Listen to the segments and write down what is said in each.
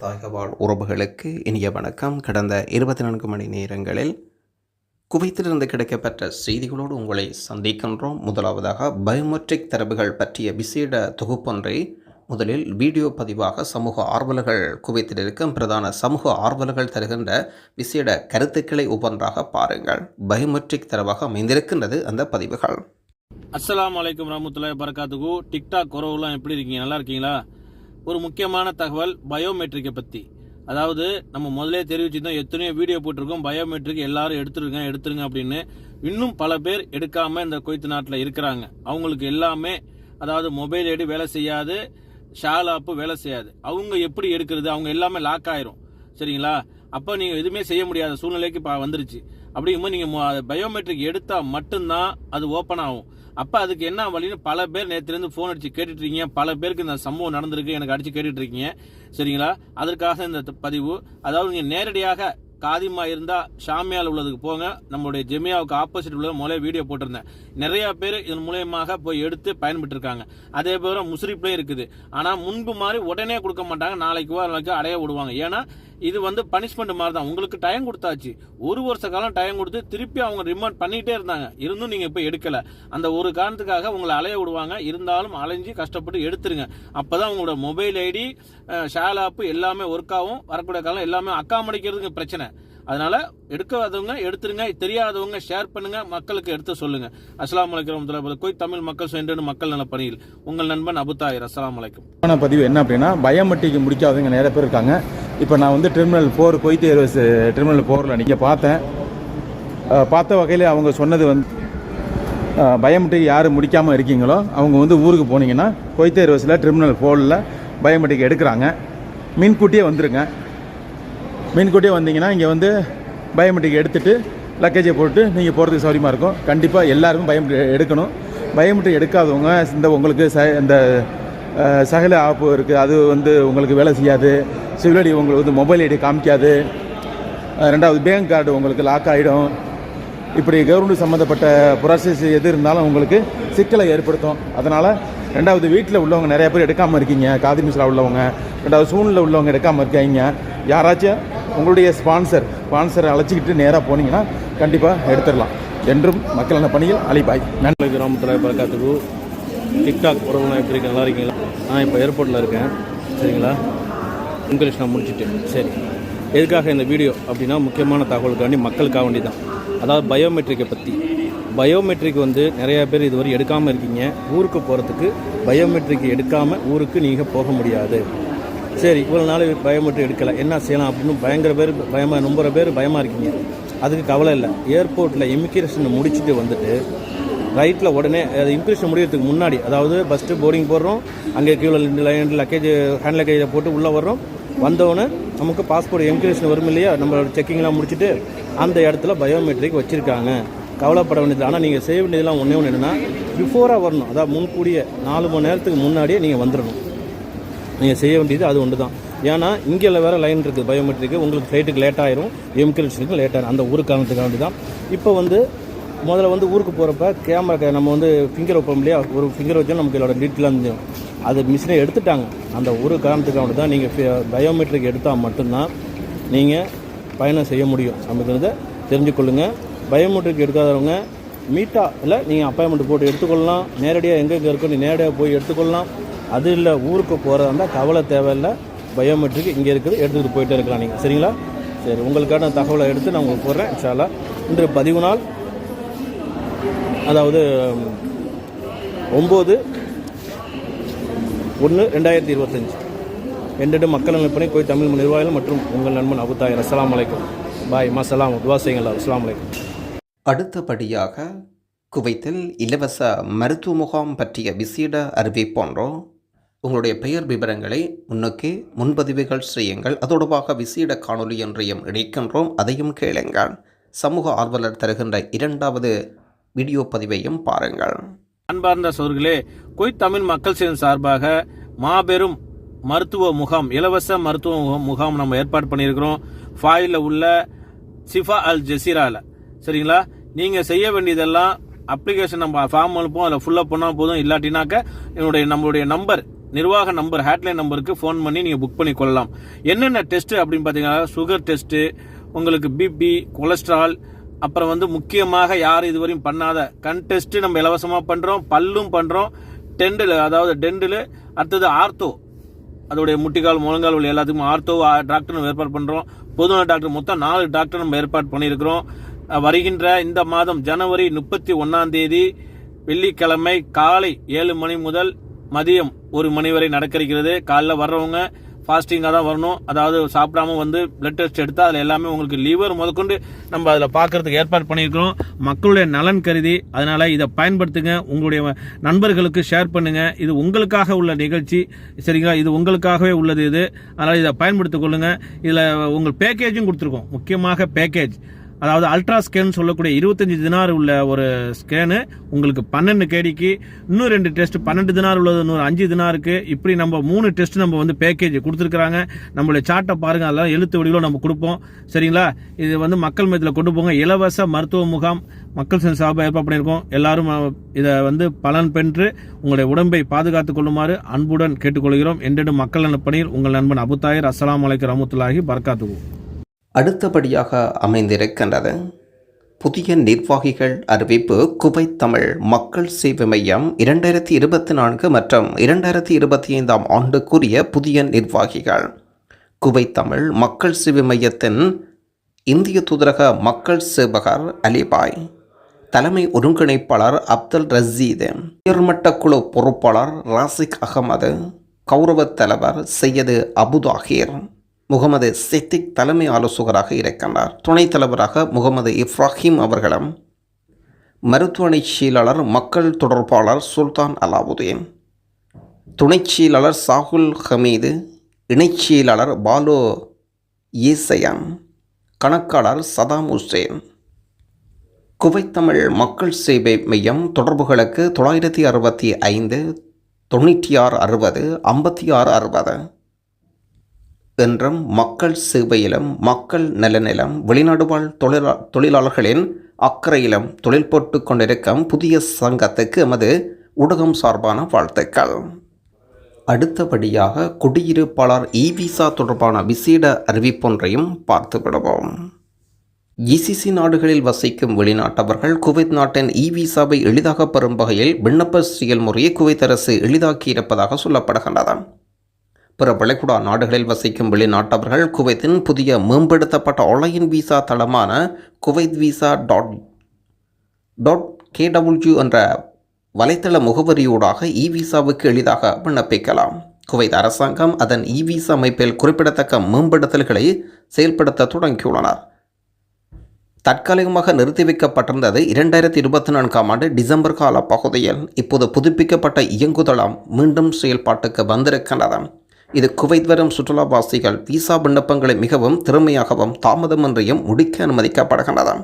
தாய்கவால் உறவுகளுக்கு இனிய வணக்கம். கடந்த இருபத்தி நான்கு மணி நேரங்களில் குவைத்திலிருந்து கிடைக்கப்பெற்ற செய்திகளோடு உங்களை சந்திக்கின்றோம். முதலாவதாக பயோமெட்ரிக் தரவுகள் பற்றிய விசேட தொகுப்பொன்றை முதலில் வீடியோ பதிவாக சமூக ஆர்வலர்கள் குவைத்தில் இருக்கும் பிரதான சமூக ஆர்வலர்கள் தருகின்ற விசேட கருத்துக்களை ஒவ்வொன்றாக பாருங்கள். பயோமெட்ரிக் தரவாக அமைந்திருக்கின்றது அந்த பதிவுகள். அஸ்லாம் வலைக்கம் ரஹமத்துல்லாஹி பரகாத்துக்கு டிக்டாக் உறவுலாம் எப்படி இருக்கீங்க? நல்லா இருக்கீங்களா? ஒரு முக்கியமான தகவல் பயோமெட்ரிக்கை பற்றி அதாவது நம்ம முதல்ல தெரிவிச்சிருந்தோம் எத்தனையோ வீடியோ போட்டிருக்கோம் பயோமெட்ரிக் எல்லாரும் எடுத்துருங்க எடுத்துருங்க அப்படின்னு. இன்னும் பல பேர் எடுக்காமல் இந்த குவைத்து நாட்டில் இருக்கிறாங்க. அவங்களுக்கு எல்லாமே அதாவது மொபைல் எடு வேலை செய்யாது. ஷால் ஆப்பு வேலை செய்யாது. அவங்க எப்படி எடுக்கிறது? அவங்க எல்லாமே லாக் ஆயிரும். சரிங்களா? அப்போ நீங்கள் எதுவுமே செய்ய முடியாத சூழ்நிலைக்கு இப்போ வந்துருச்சு. அப்படிங்கும்போது நீங்கள் பயோமெட்ரிக் எடுத்தால் மட்டும்தான் அது ஓப்பன் ஆகும். அப்போ அதுக்கு என்ன வழின்னு பல பேர் நேற்றுலேருந்து ஃபோன் அடிச்சு கேட்டுட்டு இருக்கீங்க பல பேருக்கு இந்த சம்பவம் நடந்திருக்கு. எனக்கு அடிச்சு கேட்டுட்டு இருக்கீங்க சரிங்களா? அதற்காக இந்த பதிவு. அதாவது நீங்கள் நேரடியாக காதிமா இருந்தா ஷாமியால் உள்ளதுக்கு போங்க. நம்மளுடைய ஜெமியாவுக்கு ஆப்போசிட் உள்ளது. முதல்ல வீடியோ போட்டிருந்தேன். நிறைய பேர் இதன் மூலயமாக போய் எடுத்து பயன்பட்டு இருக்காங்க அதே போல முஸ்ரீப்லயும் இருக்குது. ஆனால் முன்பு மாதிரி உடனே கொடுக்க மாட்டாங்க. நாளைக்கு நாளைக்கு அடைய விடுவாங்க. ஏன்னா இது வந்து பனிஷ்மெண்ட் மாதிரி தான் உங்களுக்கு டைம் கொடுத்தாச்சு. ஒரு வருஷ காலம் டைம் கொடுத்து திருப்பி அவங்க ரிமாண்ட் பண்ணிகிட்டே இருந்தாங்க. இருந்தும் நீங்கள் இப்போ எடுக்கலை. அந்த ஒரு காரணத்துக்காக உங்களை அலைய விடுவாங்க. இருந்தாலும் அலைஞ்சு கஷ்டப்பட்டு எடுத்துருங்க. அப்பதான் உங்களோட மொபைல் ஐடி ஷேல் ஆப்பு எல்லாமே ஒர்க் ஆகும். வரக்கூடிய காலம் எல்லாமே அக்காமடிக்கிறதுக்கு பிரச்சனை. அதனால எடுக்காதவங்க எடுத்துருங்க தெரியாதவங்க ஷேர் பண்ணுங்க மக்களுக்கு எடுத்து சொல்லுங்க. அஸ்லாம் வலைக்கம் கோய் தமிழ் மக்கள் சென்று மக்கள் நல பணியில். உங்கள் நண்பன் அபுதாயர் அஸ்லாம் வலைக்கம் பதிவு என்ன அப்படின்னா பயோமெட்ரிக் முடிக்காதவங்க நிறைய பேர் இருக்காங்க. இப்போ நான் வந்து terminal four Kuwait Airways terminal ஃபோரில் நீங்கள் பார்த்தேன். பார்த்த வகையில் அவங்க சொன்னது வந்து பயோமெட்ரிக் யார் முடிக்காமல் இருக்கீங்களோ அவங்க வந்து ஊருக்கு போனீங்கன்னா கொய்த்து ஏர்வேஸில் டெர்மினல் ஃபோரில் பயோமெட்ரிக் எடுக்கிறாங்க. மின்கூட்டியே வந்துருங்க. முன்கூட்டியே வந்தீங்கன்னா இங்கே வந்து பயோமெட்ரிக் எடுத்துகிட்டு லக்கேஜை போட்டு நீங்கள் போகிறதுக்கு சௌரியமாக இருக்கும். கண்டிப்பாக எல்லாருமே பயோமெட்ரிக் எடுக்கணும். பயோமெட்ரிக் எடுக்காதவங்க இந்த உங்களுக்கு ச இந்த சகல ஆப்பு இருக்குது அது வந்து உங்களுக்கு வேலை செய்யாது. சிவில் ஐடி உங்களுக்கு வந்து மொபைல் ஐடி காமிக்காது. ரெண்டாவது பேங்க் கார்டு உங்களுக்கு லாக் ஆகிடும் இப்படி கவர்மெண்ட் சம்மந்தப்பட்ட ப்ராசஸ் எது இருந்தாலும் உங்களுக்கு சிக்கலை ஏற்படுத்தும். அதனால் ரெண்டாவது வீட்டில் உள்ளவங்க நிறைய பேர் எடுக்காமல் இருக்கீங்க. காதி மிஸ்ரா உள்ளவங்க. ரெண்டாவது சூழ்நிலை உள்ளவங்க எடுக்காமல் இருக்காங்க யாராச்சும் உங்களுடைய ஸ்பான்சர் ஸ்பான்சரை அழைச்சிக்கிட்டு நேராக போனீங்கன்னா கண்டிப்பாக எடுத்துடலாம். என்றும் மக்களான பணியில் அலிபாய். நன்றி. கிராமத்தில் பறக்காத்துக்கு டிக்டாக் உறவுலாம் எப்படி இருக்கு? நல்லா இருக்கீங்களா? நான் இப்போ ஏர்போர்ட்டில் இருக்கேன். சரிங்களா? இங்கிலீஷ் நான் முடிச்சுட்டேன் சரி. எதுக்காக இந்த வீடியோ? அப்படின்னா முக்கியமான தகவலுக்காண்டி மக்களுக்காக வேண்டி தான் அதாவது பயோமெட்ரிக்கை பற்றி பயோமெட்ரிக் வந்து நிறையா பேர் இதுவரை எடுக்காமல் இருக்கீங்க. ஊருக்கு போகிறதுக்கு பயோமெட்ரிக் எடுக்காமல் ஊருக்கு நீங்கள் போக முடியாது. சரி இவ்வளோ நாள் பயோமெட்ரிக் எடுக்கலை. என்ன செய்யலாம் அப்படின்னு பயங்கர பேர் பயமாக நம்புற பேர் பயமாக இருக்கீங்க. அதுக்கு கவலை இல்லை. ஏர்போர்ட்டில் இமிக்ரேஷன் முடிச்சுட்டு வந்துட்டு ரைட்டில் உடனே அது இமிக்ரேஷன் முடியறதுக்கு முன்னாடி அதாவது ஃபஸ்ட்டு போர்டிங் போடுறோம் அங்கே கீழே லைன் லக்கேஜ் ஹேண்ட் லக்கேஜை போட்டு உள்ளே வர்றோம். வந்தவொடனே நமக்கு பாஸ்போர்ட் எம்கிரேஷன் வரும் இல்லையா? நம்ம செக்கிங்லாம் முடிச்சுட்டு அந்த இடத்துல பயோமெட்ரிக் வச்சுருக்காங்க. கவலைப்பட வேண்டியது ஆனால் நீங்கள் செய்ய வேண்டியதெல்லாம் ஒன்றே ஒன்று என்னென்னா பிஃபோராக வரணும். அதாவது முன்கூடிய நாலு மணி நேரத்துக்கு முன்னாடியே நீங்கள் வந்துடணும் நீங்கள் செய்ய வேண்டியது அது ஒன்று தான் ஏன்னா இங்கே வேறு லைன் இருக்குது பயோமெட்ரிக்கு உங்களுக்கு ஃப்ளைட்டுக்கு லேட் ஆயிரும் எம்கிரிஷனுக்கு லேட் ஆயிரும். அந்த ஊருக்கு காரணத்துக்காண்டி தான். இப்போ வந்து முதல்ல வந்து ஊருக்கு போகிறப்ப கேமரா நம்ம வந்து ஃபிங்கர் வைப்போம் இல்லையா? ஒரு ஃபிங்கர் வச்சா நமக்கு இதோட டீட்டெயிலாக தெரியும். அது மிஷினை எடுத்துட்டாங்க. அந்த ஒரு காரணத்துக்காக தான் நீங்கள் பயோமெட்ரிக் எடுத்தால் மட்டும்தான் நீங்கள் பயணம் செய்ய முடியும். அப்படிங்கிறத தெரிஞ்சுக்கொள்ளுங்கள் பயோமெட்ரிக் எடுக்காதவங்க மீட்டாவில் நீங்கள் அப்பாயின்மெண்ட் போட்டு எடுத்துக்கொள்ளலாம். நேரடியாக எங்கெங்கே இருக்கோ நீ நேரடியாக போய் எடுத்துக்கொள்ளலாம். அது இல்லை ஊருக்கு போகிறதா இருந்தால் கவலை தேவையில்லை பயோமெட்ரிக் இங்கே இருக்குது எடுத்துகிட்டு போயிட்டே இருக்கலாம் நீங்கள் சரிங்களா? சரி உங்களுக்கான தகவலை எடுத்து நான் உங்களுக்கு போடுறேன் சாலா இன்று பதிவு நாள் அதாவது ஒம்பது ஒன்று ரெண்டாயிரத்தி இருபத்தஞ்சி. என்னிடம் மக்கள் நலப்பணி போய் தமிழ் நிர்வாகிகள் மற்றும் உங்கள் நண்பன் அபுதாயர் அஸ்லாம் வலைக்கம் பாய் மசலாம் துவா செய்யுங்களா அஸ்ஸலாமு அடுத்தபடியாக குவைத்தில் இலவச மருத்துவ முகாம் பற்றிய விசேட அறிவிப்போன்றோம். உங்களுடைய பெயர் விவரங்களை முன்னோக்கி முன்பதிவுகள் செய்யுங்கள். அதோடுபாக விசேட காணொலி ஒன்றையும் இணைக்கின்றோம். அதையும் கேளுங்கள். சமூக ஆர்வலர் தருகின்ற இரண்டாவது வீடியோ பதிவையும் பாருங்கள். அன்பார்ந்த சோர்களே கொய் தமிழ் மக்கள் சேவை சார்பாக மாபெரும் மருத்துவ முகாம் இலவச மருத்துவ முகாம் நம்ம ஏற்பாடு பண்ணியிருக்கிறோம். ஃபாயில் உள்ள சிஃபா அல் ஜசீரால. சரிங்களா? நீங்கள் செய்ய வேண்டியதெல்லாம் அப்ளிகேஷன் நம்ம ஃபார்ம் அனுப்புவோம். அதில் ஃபுல்லாக பண்ணால் போதும். இல்லாட்டினாக்க என்னுடைய நம்மளுடைய நம்பர் நிர்வாக நம்பர் ஹேட்லைன் நம்பருக்கு ஃபோன் பண்ணி நீங்கள் புக் பண்ணி கொள்ளலாம். என்னென்ன டெஸ்ட் அப்படின்னு பார்த்தீங்கன்னா சுகர் டெஸ்ட்டு உங்களுக்கு பிபி கொலஸ்ட்ரால் அப்புறம் வந்து முக்கியமாக யாரும் இதுவரையும் பண்ணாத கண் டெஸ்ட்டு நம்ம இலவசமாக பண்ணுறோம் பல்லும் பண்ணுறோம் டெண்டில் அதாவது டெண்டில் அடுத்தது ஆர்த்தோ அதோடைய முட்டிக்கால் முழங்கால் வலி எல்லாத்துக்கும் ஆர்த்தோ டாக்டர் நம்ம ஏற்பாடு பண்ணுறோம் பொதுநல டாக்டர் மொத்தம் நாலு டாக்டர் நம்ம ஏற்பாடு பண்ணியிருக்கிறோம். வருகின்ற இந்த மாதம் ஜனவரி முப்பத்தி ஒன்றாம் தேதி வெள்ளிக்கிழமை காலை ஏழு மணி முதல் மதியம் ஒரு மணி வரை நடக்க இருக்கிறது காலைல வர்றவங்க ஃபாஸ்டிங்காக தான் வரணும். அதாவது சாப்பிடாம வந்து பிளட் டெஸ்ட் எடுத்தால் அதில் எல்லாமே உங்களுக்கு லிவர் முதற்கொண்டு நம்ம அதில் பார்க்கறதுக்கு ஏற்பாடு பண்ணியிருக்கிறோம். மக்களுடைய நலன் கருதி அதனால் இதை பயன்படுத்துங்க. உங்களுடைய நண்பர்களுக்கு ஷேர் பண்ணுங்கள் இது உங்களுக்காக உள்ள நிகழ்ச்சி. சரிங்களா? இது உங்களுக்காகவே உள்ளது இது. அதனால் இதை பயன்படுத்திக் கொள்ளுங்கள் இதில் உங்கள் பேக்கேஜும் கொடுத்துருக்கோம். முக்கியமாக பேக்கேஜ் அதாவது அல்ட்ரா ஸ்கேன் சொல்லக்கூடிய இருபத்தஞ்சி தினார் உள்ள ஒரு ஸ்கேனு உங்களுக்கு பன்னெண்டு கேடிக்கு இன்னும் ரெண்டு டெஸ்ட் பன்னெண்டு தினார் உள்ளது இன்னொரு அஞ்சு தினாருக்கு. இப்படி நம்ம மூணு டெஸ்ட் நம்ம வந்து பேக்கேஜ் கொடுத்துருக்குறாங்க. நம்மளுடைய சார்ட்டை பாருங்கள் அதெல்லாம் எழுத்து வடிவில் நம்ம கொடுப்போம். சரிங்களா? இது வந்து மக்கள் மையத்தில் கொண்டு போங்க. இலவச மருத்துவ முகாம் மக்கள் செல் சார்பாக ஏற்பாடு பண்ணியிருக்கோம். எல்லாரும் இதை வந்து பலன் பெற்று உங்களுடைய உடம்பை பாதுகாத்துக் கொள்ளுமாறு அன்புடன் கேட்டுக்கொள்கிறோம். என்றென்று மக்கள் நலப்பணியில் உங்கள் நண்பன் அபுத்தாயர் அஸ்லாம் வலைக்கு ரமத்துல்லாஹி பர்காத்துவோம் அடுத்தபடியாக அமைந்திருக்கின்றது. புதிய நிர்வாகிகள் அறிவிப்பு குவைத் தமிழ் மக்கள் சேவை மையம் இரண்டாயிரத்தி இருபத்தி நான்கு மற்றும் இரண்டாயிரத்தி இருபத்தி ஐந்தாம் ஆண்டுக்குரிய புதிய நிர்வாகிகள். குவைத் தமிழ் மக்கள் சேவை மையத்தின் இந்திய தூதரக மக்கள் சேவகர் அலிபாய் தலைமை ஒருங்கிணைப்பாளர் அப்துல் ரசீது உயர்மட்ட குழு பொறுப்பாளர் ராசிக் அகமது கௌரவ தலைவர் சையது அபுதாகிர் முகமது சித்திக் தலைமை ஆலோசகராக இருக்கின்றார் துணைத் தலைவராக முகமது இப்ராஹிம் அவர்களும் மருத்துவமனை செயலாளர் மக்கள் தொடர்பாளர் சுல்தான் அலாவுதீன் துணைச் செயலாளர் சாகுல் ஹமீது இணைச் செயலாளர் பாலு ஈசையான் கணக்காளர் சதாம் ஹுசேன் குவைத் தமிழ் மக்கள் சேவை மையம் தொடர்புகளுக்கு தொள்ளாயிரத்தி அறுபத்தி ஐந்து தொண்ணூற்றி ஆறு அறுபது ஐம்பத்தி ஆறு அறுபது. என்றும் மக்கள் சேவையிலும் மக்கள் நலனிலும் வெளிநாடு வாழ் தொழிலா தொழிலாளர்களின் அக்கறையிலும் தொழில் போட்டு கொண்டிருக்கும் புதிய சங்கத்துக்கு எமது ஊடகம் சார்பான வாழ்த்துக்கள். அடுத்தபடியாக குடியிருப்பாளர் இ விசா தொடர்பான விசேட அறிவிப்பொன்றையும் பார்த்து விடுவோம் நாடுகளில் வசிக்கும் வெளிநாட்டவர்கள் குவைத் நாட்டின் இ விசாவை எளிதாக பெறும் வகையில் விண்ணப்ப செயல்முறையை குவைத் அரசு எளிதாக்கியிருப்பதாக சொல்லப்படுகின்றது. பிற வளைகுடா நாடுகளில் வசிக்கும் வெளிநாட்டவர்கள் குவைத்தின் புதிய மேம்படுத்தப்பட்ட online visa தளமான Kuwait visa dot dot KW என்ற வலைத்தள முகவரியூடாக இ விசாவுக்கு எளிதாக விண்ணப்பிக்கலாம். குவைத் அரசாங்கம் அதன் இ விசா அமைப்பில் குறிப்பிடத்தக்க மேம்படுத்தல்களை செயல்படுத்த தொடங்கியுள்ளனர். தற்காலிகமாக நிறுத்தி வைக்கப்பட்டிருந்தது இரண்டாயிரத்தி இருபத்தி நான்காம் ஆண்டு டிசம்பர் கால பகுதியில். இப்போது புதுப்பிக்கப்பட்ட இயங்குதளம் மீண்டும் செயல்பாட்டுக்கு வந்திருக்கின்றது. இது குவைத் வரும் சுற்றுலாவாசிகள் விசா விண்ணப்பங்களை மிகவும் திறமையாகவும் தாமதமின்றியும் முடிக்க அனுமதிக்கப்படுகின்றது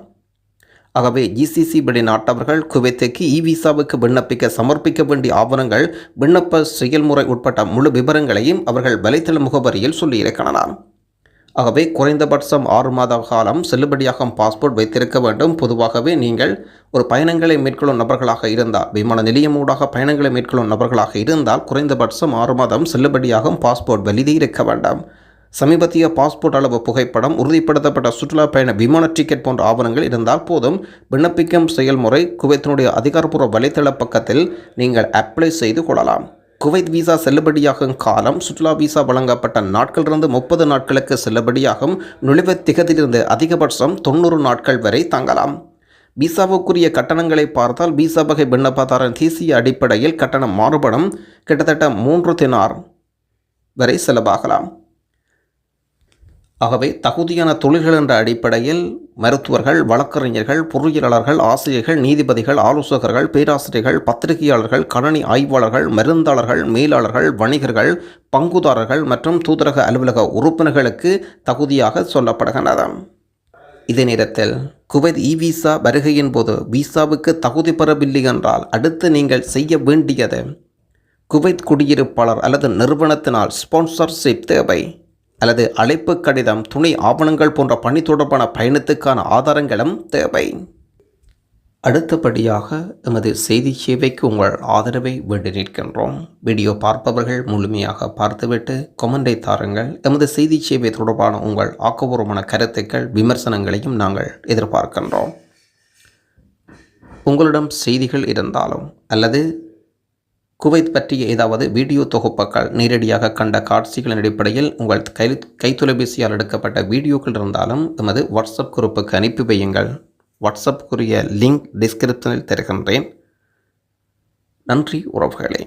ஆகவே ஜிசிசி வெளிநாட்டவர்கள் குவைத்துக்கு இ விசாவுக்கு விண்ணப்பிக்க சமர்ப்பிக்க வேண்டிய ஆவணங்கள் விண்ணப்ப செயல்முறை உட்பட்ட முழு விவரங்களையும் அவர்கள் வலைத்தள முகவரியில் சொல்லியிருக்கின்றனர். ஆகவே குறைந்தபட்சம் ஆறு மாத காலம் செல்லுபடியாகும் பாஸ்போர்ட் வைத்திருக்க வேண்டும். பொதுவாகவே நீங்கள் ஒரு பயணங்களை மேற்கொள்ளும் நபர்களாக இருந்தால் விமான நிலையம் ஊடாக பயணங்களை மேற்கொள்ளும் நபர்களாக இருந்தால் குறைந்தபட்சம் ஆறு மாதம் செல்லுபடியாகும் பாஸ்போர்ட் வெளியே இருக்க வேண்டாம். சமீபத்திய பாஸ்போர்ட் அளவு புகைப்படம் உறுதிப்படுத்தப்பட்ட சுற்றுலா பயண விமான டிக்கெட் போன்ற ஆவணங்கள் இருந்தால் போதும். விண்ணப்பிக்கும் செயல்முறை குவைத்தினுடைய அதிகாரப்பூர்வ வலைத்தள பக்கத்தில் நீங்கள் அப்ளை செய்து கொள்ளலாம். குவைத் விசா செல்லுபடியாகும் காலம் சுற்றுலா விசா வழங்கப்பட்ட நாட்களிலிருந்து முப்பது நாட்களுக்கு செல்லுபடியாகும். நுழைவுத் திகதியிலிருந்து அதிகபட்சம் தொண்ணூறு நாட்கள் வரை தங்கலாம். விசாவுக்குரிய கட்டணங்களை பார்த்தால் விசா வகை விண்ணப்பதாரன் தேசிய அடிப்படையில் கட்டணம் மாறுபடும். கிட்டத்தட்ட மூன்று தினார் வரை செலவாகலாம். ஆகவே தகுதியான தொழில்கள் என்ற அடிப்படையில் மருத்துவர்கள் வழக்கறிஞர்கள் பொறியியலாளர்கள் ஆசிரியர்கள் நீதிபதிகள் ஆலோசகர்கள் பேராசிரியர்கள் பத்திரிகையாளர்கள் கணனி ஆய்வாளர்கள் மருந்தாளர்கள் மேலாளர்கள் வணிகர்கள் பங்குதாரர்கள் மற்றும் தூதரக அலுவலக உறுப்பினர்களுக்கு தகுதியாக சொல்லப்படுகின்றது இதே நேரத்தில் குவைத் இ விசா வருகையின் போது விசாவுக்கு தகுதி பெறவில்லை என்றால் அடுத்து நீங்கள் செய்ய வேண்டியது குவைத் குடியிருப்பாளர் அல்லது நிறுவனத்தினால் ஸ்பான்சர்ஷிப் தேவை. அல்லது அழைப்பு கடிதம் துணை ஆவணங்கள் போன்ற பணி தொடர்பான பயணத்துக்கான ஆதாரங்களும் தேவை. அடுத்தபடியாக எமது செய்தி சேவைக்கு உங்கள் ஆதரவை வேண்டி நிற்கின்றோம். வீடியோ பார்ப்பவர்கள் முழுமையாக பார்த்துவிட்டு கொமெண்டை தாருங்கள். எமது செய்தி சேவை தொடர்பான உங்கள் ஆக்கபூர்வமான கருத்துக்கள் விமர்சனங்களையும் நாங்கள் எதிர்பார்க்கின்றோம். உங்களிடம் செய்திகள் இருந்தாலும் அல்லது குவைத் பற்றிய ஏதாவது வீடியோ தொகுப்புகள் நேரடியாக கண்ட காட்சிகளின் அடிப்படையில் உங்கள் கை கைத்தொலைபேசியால் எடுக்கப்பட்ட வீடியோக்கள் இருந்தாலும் எமது வாட்ஸ்அப் குரூப்புக்கு அனுப்பி வையுங்கள். வாட்ஸ்அப்புக்குரிய லிங்க் டிஸ்கிரிப்ஷனில் தருகின்றேன். நன்றி உறவுகளே.